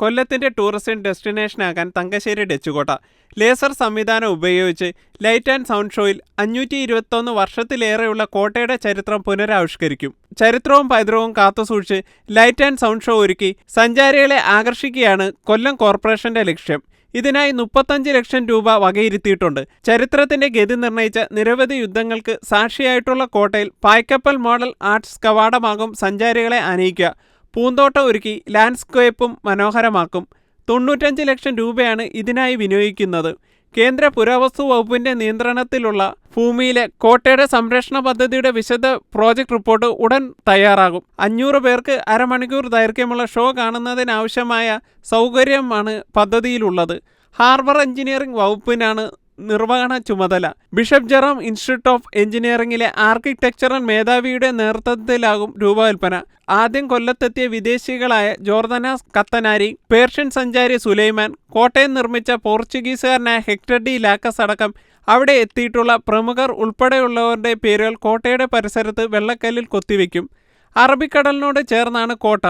കൊല്ലത്തിന്റെ ടൂറിസ്റ്റ് ഡെസ്റ്റിനേഷനാകാൻ തങ്കശ്ശേരി ഡച്ചുകോട്ട. ലേസർ സംവിധാനം ഉപയോഗിച്ച് ലൈറ്റ് ആൻഡ് സൗണ്ട് ഷോയിൽ അഞ്ഞൂറ്റി ഇരുപത്തൊന്ന് വർഷത്തിലേറെയുള്ള കോട്ടയുടെ ചരിത്രം പുനരാവിഷ്കരിക്കും. ചരിത്രവും പൈതൃകവും കാത്തുസൂക്ഷിച്ച് ലൈറ്റ് ആൻഡ് സൗണ്ട് ഷോ ഒരുക്കി സഞ്ചാരികളെ ആകർഷിക്കുകയാണ് കൊല്ലം കോർപ്പറേഷന്റെ ലക്ഷ്യം. ഇതിനായി മുപ്പത്തഞ്ച് ലക്ഷം രൂപ വകയിരുത്തിയിട്ടുണ്ട്. ചരിത്രത്തിന്റെ ഗതി നിർണയിച്ച നിരവധി യുദ്ധങ്ങൾക്ക് സാക്ഷിയായിട്ടുള്ള കോട്ടയിൽ പായ്ക്കപ്പൽ മോഡൽ ആർട്സ് കവാടമാകും സഞ്ചാരികളെ അനയിക്കുക പൂന്തോട്ടം ഒരുക്കി ലാൻഡ്സ്കേപ്പും മനോഹരമാക്കും. തൊണ്ണൂറ്റഞ്ച് ലക്ഷം രൂപയാണ് ഇതിനായി വിനിയോഗിക്കുന്നത്. കേന്ദ്ര പുരാവസ്തു വകുപ്പിന്റെ നിയന്ത്രണത്തിലുള്ള ഭൂമിയിലെ കോട്ടയുടെ സംരക്ഷണ പദ്ധതിയുടെ വിശദ പ്രോജക്ട് റിപ്പോർട്ട് ഉടൻ തയ്യാറാകും. അഞ്ഞൂറ് പേർക്ക് അരമണിക്കൂർ ദൈർഘ്യമുള്ള ഷോ കാണുന്നതിനാവശ്യമായ സൗകര്യമാണ് പദ്ധതിയിലുള്ളത്. ഹാർബർ എഞ്ചിനീയറിംഗ് വകുപ്പിനാണ് നിർവഹണ ചുമതല. ബിഷപ്പ് ജെറോം ഇൻസ്റ്റിറ്റ്യൂട്ട് ഓഫ് എഞ്ചിനീയറിംഗിലെ ആർക്കിടെക്ചറൽ മേധാവിയുടെ നേതൃത്വത്തിലാകും രൂപകൽപ്പന. ആദ്യം കൊല്ലത്തെത്തിയ വിദേശികളായ ജോർദനാസ് കത്തനാരി പേർഷ്യൻ സഞ്ചാരി സുലൈമാൻ കോട്ടയം നിർമ്മിച്ച പോർച്ചുഗീസുകാരനായ ഹെക്ടർ ഡി ലാക്കസ് അടക്കം അവിടെ എത്തിയിട്ടുള്ള പ്രമുഖർ ഉൾപ്പെടെയുള്ളവരുടെ പേരുകൾ കോട്ടയുടെ പരിസരത്ത് വെള്ളക്കല്ലിൽ കൊത്തിവെക്കും. അറബിക്കടലിനോട് ചേർന്നാണ് കോട്ട.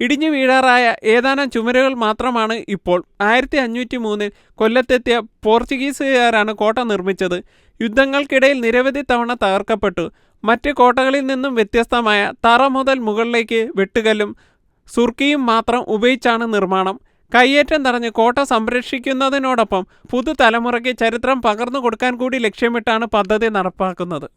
ഇടിഞ്ഞു വീഴാറായ ഏതാനും ചുമരുകൾ മാത്രമാണ് ഇപ്പോൾ. ആയിരത്തി അഞ്ഞൂറ്റി മൂന്നിൽ കൊല്ലത്തെത്തിയ പോർച്ചുഗീസുകാരാണ് കോട്ട നിർമ്മിച്ചത്. യുദ്ധങ്ങൾക്കിടയിൽ നിരവധി തവണ തകർക്കപ്പെട്ടു. മറ്റ് കോട്ടകളിൽ നിന്നും വ്യത്യസ്തമായ തറ മുതൽ മുകളിലേക്ക് വെട്ടുകല്ലും സുർക്കിയും മാത്രം ഉപയോഗിച്ചാണ് നിർമ്മാണം. കയ്യേറ്റം തടഞ്ഞ് കോട്ട സംരക്ഷിക്കുന്നതിനോടൊപ്പം പുതുതലമുറയ്ക്ക് ചരിത്രം പകർന്നു കൊടുക്കാൻ കൂടി ലക്ഷ്യമിട്ടാണ് പദ്ധതി നടപ്പാക്കുന്നത്.